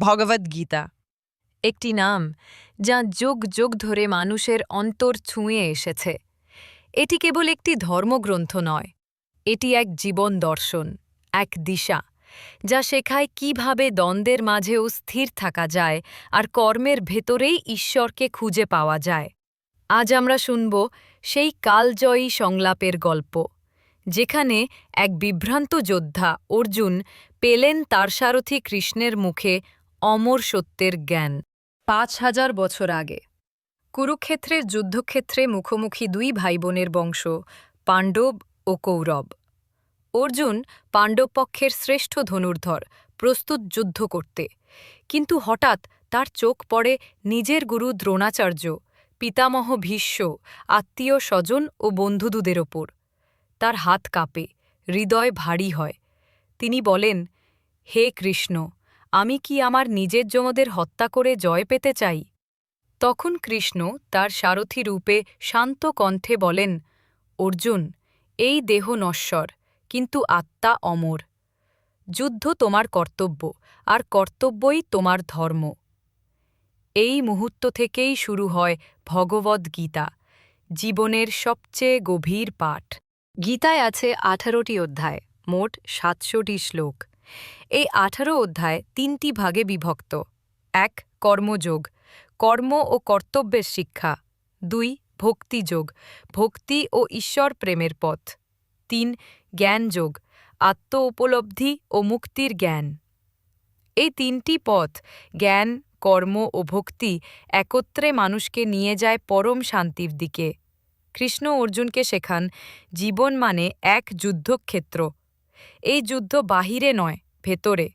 ভগবদ্গীতা একটি নাম যা যুগ যুগ ধরে মানুষের অন্তর ছুঁয়ে এসেছে। এটি কেবল একটি ধর্মগ্রন্থ নয়, এটি এক জীবন দর্শন, এক দিশা, যা শেখায় কীভাবে দ্বন্দ্বের মাঝেও স্থির থাকা যায় আর কর্মের ভেতরেই ঈশ্বরকে খুঁজে পাওয়া যায়। আজ আমরা শুনব সেই কালজয়ী সংলাপের গল্প, যেখানে এক বিভ্রান্ত যোদ্ধা অর্জুন পেলেন তার সারথি কৃষ্ণের মুখে অমর সত্যের জ্ঞান। পাঁচ হাজার বছর আগে। কুরুক্ষেত্রের যুদ্ধক্ষেত্রে মুখোমুখি দুই ভাই বোনের বংশ, পাণ্ডব ও কৌরব। অর্জুন পাণ্ডব পক্ষের শ্রেষ্ঠ ধনুর্ধর, প্রস্তুত যুদ্ধ করতে। কিন্তু হঠাৎ তার চোখ পড়ে নিজের গুরু দ্রোণাচার্য, পিতামহ ভীষ্ম, আত্মীয় স্বজন ও বন্ধুদুদের ওপর। তার হাত কাঁপে, হৃদয় ভারী হয়। তিনি বলেন, হে কৃষ্ণ আমি কি আমার নিজের যমদের হত্যা করে জয় পেতে চাই? তখন কৃষ্ণ তার সারথি রূপে শান্ত কণ্ঠে বলেন, অর্জুন, এই দেহ নশ্বর, কিন্তু আত্মা অমর। যুদ্ধ তোমার কর্তব্য, আর কর্তব্যই তোমার ধর্ম। এই মুহূর্ত থেকেই শুরু হয় ভগবদ গীতা, জীবনের সবচেয়ে গভীর পাঠ। গীতায় আছে আঠারোটি অধ্যায়, মোট সাতশোটি শ্লোক। এই আঠারো অধ্যায় তিনটি ভাগে বিভক্ত। এক, কর্মযোগ। কর্ম ও কর্তব্যের শিক্ষা। দুই, ভক্তিযোগ। ভক্তি ও ঈশ্বর প্রেমের পথ। তিন, জ্ঞানযোগ। আত্ম উপলব্ধি ও মুক্তির জ্ঞান। এই তিনটি পথ, জ্ঞান, কর্ম ও ভক্তি, একত্রে মানুষকে নিয়ে যায় পরম শান্তির দিকে। কৃষ্ণ অর্জুনকে শেখান, জীবন মানে এক যুদ্ধক্ষেত্র। এই যুদ্ধ বাহিরে নয়, ভেতরে।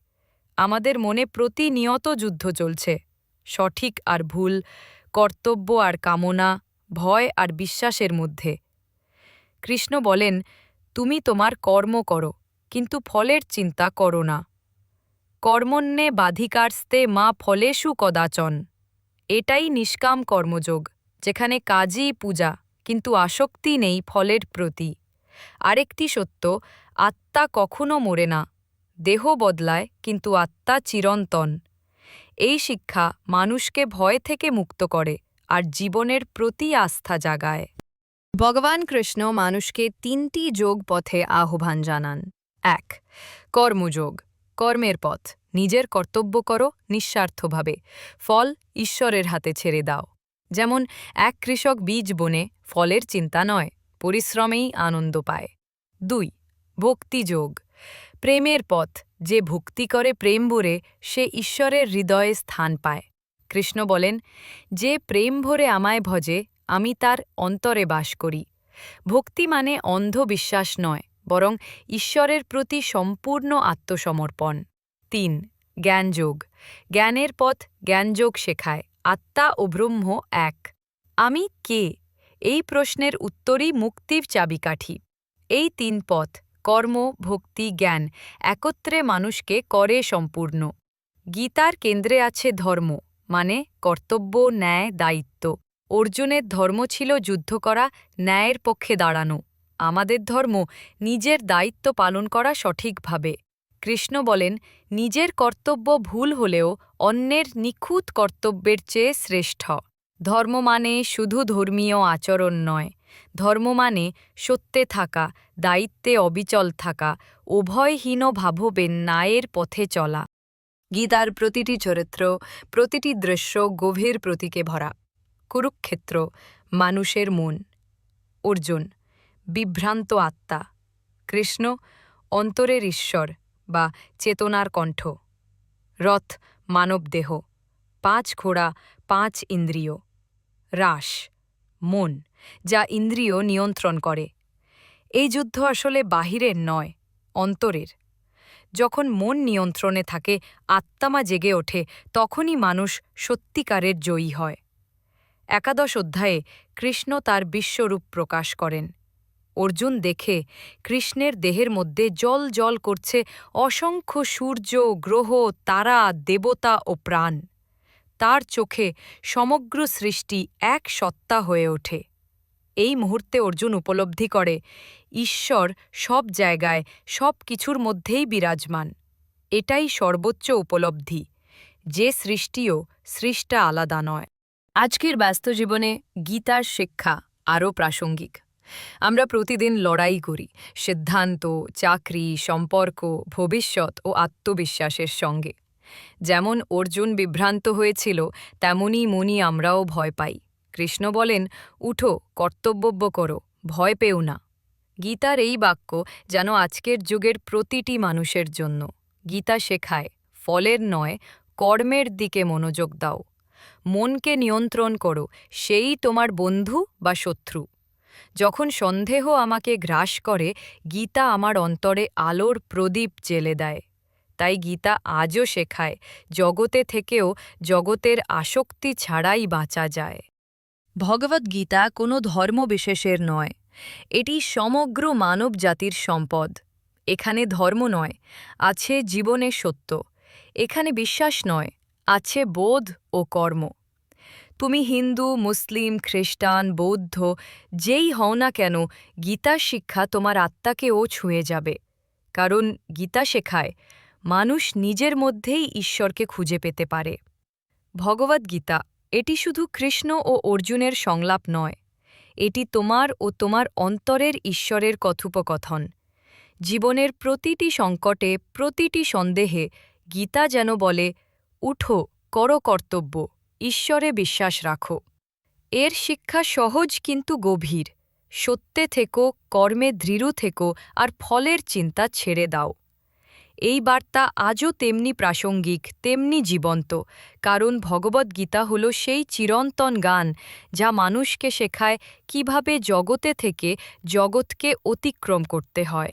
আমাদের মনে প্রতিনিয়ত যুদ্ধ চলছে। সঠিক আর ভুল, কর্তব্য আর কামনা, ভয় আর বিশ্বাসের মধ্যে। কৃষ্ণ বলেন, তুমি তোমার কর্ম করো, কিন্তু ফলের চিন্তা করো না। কর্মণ্যে বাধিকারস্তে মা ফলেষু কদাচন। এটাই নিষ্কাম কর্মযোগ, যেখানে কাজই পূজা, কিন্তু আসক্তি নেই ফলের প্রতি। আরেকটি সত্য, আত্মা কখনো মরে না, দেহ বদলায় কিন্তু আত্মা চিরন্তন। এই শিক্ষা মানুষকে ভয় থেকে মুক্ত করে আর জীবনের প্রতি আস্থা জাগায়। ভগবান কৃষ্ণ মানুষকে তিনটি যোগ পথে আহ্বান জানান। এক, কর্মযোগ। কর্মের পথ, নিজের কর্তব্য করো নিঃস্বার্থভাবে, ফল ঈশ্বরের হাতে ছেড়ে দাও। যেমন এক কৃষক বীজ বনে, ফলের চিন্তা নয়। পরিশ্রমেই আনন্দ পায়। দুই ভক্তিযোগ প্রেমের পথ, যে ভক্তি করে প্রেম ভরে, সে ঈশ্বরের হৃদয়ে স্থান পায়। কৃষ্ণ বলেন, যে প্রেম ভরে আমায় ভজে, আমি তার অন্তরে বাস করি। ভক্তি মানে অন্ধ বিশ্বাস নয়, বরং ঈশ্বরের প্রতি সম্পূর্ণ আত্মসমর্পণ। তিন জ্ঞানযোগ জ্ঞানের পথ জ্ঞানযোগ শেখায়, আত্মা ও ব্রহ্ম এক। আমি কে? এই প্রশ্নের উত্তরই মুক্তির চাবিকাঠি। এই তিন পথ, কর্ম, ভক্তি, জ্ঞান, একত্রে মানুষকে করে সম্পূর্ণ। গীতার কেন্দ্রে আছে ধর্ম মানে কর্তব্য, ন্যায়, দায়িত্ব। অর্জুনের ধর্ম ছিল যুদ্ধ করা, ন্যায়ের পক্ষে দাঁড়ানো। আমাদের ধর্ম নিজের দায়িত্ব পালন করা সঠিকভাবে। কৃষ্ণ বলেন, নিজের কর্তব্য ভুল হলেও অন্যের নিখুঁত কর্তব্যের চেয়ে শ্রেষ্ঠ। ধর্ম মানে শুধু ধর্মীয় আচরণ নয়। ধর্ম মানে সত্যে থাকা, দায়িত্বে অবিচল থাকা, উভয়হীন ভাববেন ন্যায়ের পথে চলা। গীতার প্রতিটি চরিত্র, প্রতিটি দৃশ্য গভীর প্রতীকে ভরা। কুরুক্ষেত্র, মানুষের মন। অর্জুন, বিভ্রান্ত আত্মা। কৃষ্ণ, অন্তরের ঈশ্বর বা চেতনার কণ্ঠ। রথ মানবদেহ পাঁচ ঘোড়া, পাঁচ ইন্দ্রিয়। রাস মন, যা ইন্দ্রিয় নিয়ন্ত্রণ করে। এই যুদ্ধ আসলে বাহিরের নয়, অন্তরের। যখন মন নিয়ন্ত্রণে থাকে আত্মামা জেগে ওঠে, তখনই মানুষ সত্যিকারের জয়ী হয়। একাদশ অধ্যায়ে কৃষ্ণ তার বিশ্বরূপ প্রকাশ করেন। অর্জুন দেখে কৃষ্ণের দেহের মধ্যে জল জল করছে অসংখ্য সূর্য, গ্রহ, তারা, দেবতা ও প্রাণ। তার চোখে সমগ্র সৃষ্টি এক সত্তা হয়ে ওঠে। এই মুহূর্তে অর্জুন উপলব্ধি করে, ঈশ্বর সব জায়গায় সব কিছুর মধ্যেই বিরাজমান। এটাই সর্বোচ্চ উপলব্ধি। যে সৃষ্টিও সৃষ্টা আলাদা নয়। আজকের ব্যস্ত জীবনে গীতার শিক্ষা আরও প্রাসঙ্গিক। আমরা প্রতিদিন লড়াই করি, সিদ্ধান্ত, চাকরি, সম্পর্ক, ভবিষ্যৎ ও আত্মবিশ্বাসের সঙ্গে। যেমন অর্জুন বিভ্রান্ত হয়েছিল তেমনই মনি আমরাও ভয় পাই। কৃষ্ণ বলেন, উঠো কর্তব্য করো, ভয় পেও না। গীতার এই বাক্য যেন আজকের যুগের প্রতিটি মানুষের জন্য। গীতা শেখায়, ফলের নয়, কর্মের দিকে মনোযোগ দাও। মনকে নিয়ন্ত্রণ করো, সেই তোমার বন্ধু বা শত্রু। যখন সন্দেহ আমাকে গ্রাস করে, গীতা আমার অন্তরে আলোর প্রদীপ জেলে দেয়। তাই গীতা আজও শেখায়, জগতে থেকেও জগতের আসক্তি ছাড়াই বাঁচা যায়। ভগবদ্গীতা কোনো ধর্মবিশেষের নয়, এটি সমগ্র মানব জাতির সম্পদ। এখানে ধর্ম নয়, আছে জীবনের সত্য, এখানে বিশ্বাস নয়, আছে বোধ ও কর্ম। তুমি হিন্দু, মুসলিম, খ্রিস্টান, বৌদ্ধ, যেই হও না কেন গীতা শিক্ষা তোমার আত্মাকেও ছুঁয়ে যাবে, কারণ গীতা শেখায় মানুষ নিজের মধ্যেই ঈশ্বরকে খুঁজে পেতে পারে। ভগবদ্গীতা এটি শুধু কৃষ্ণ ও অর্জুনের সংলাপ নয়, এটি তোমার ও তোমার অন্তরের ঈশ্বরের কথোপকথন। জীবনের প্রতিটি সংকটে, প্রতিটি সন্দেহে গীতা যেন বলে, উঠো, করো কর্তব্য, ঈশ্বরে বিশ্বাস রাখো। এর শিক্ষা সহজ কিন্তু গভীর। সত্যে থেকো, কর্মে দৃঢ় থেকো, আর ফলের চিন্তা ছেড়ে দাও। এই বার্তা আজও তেমনি প্রাসঙ্গিক, তেমনি জীবন্ত। কারণ ভগবদ্গীতা হল সেই চিরন্তন গান যা মানুষকে শেখায় কীভাবে জগতে থেকে জগৎকে অতিক্রম করতে হয়।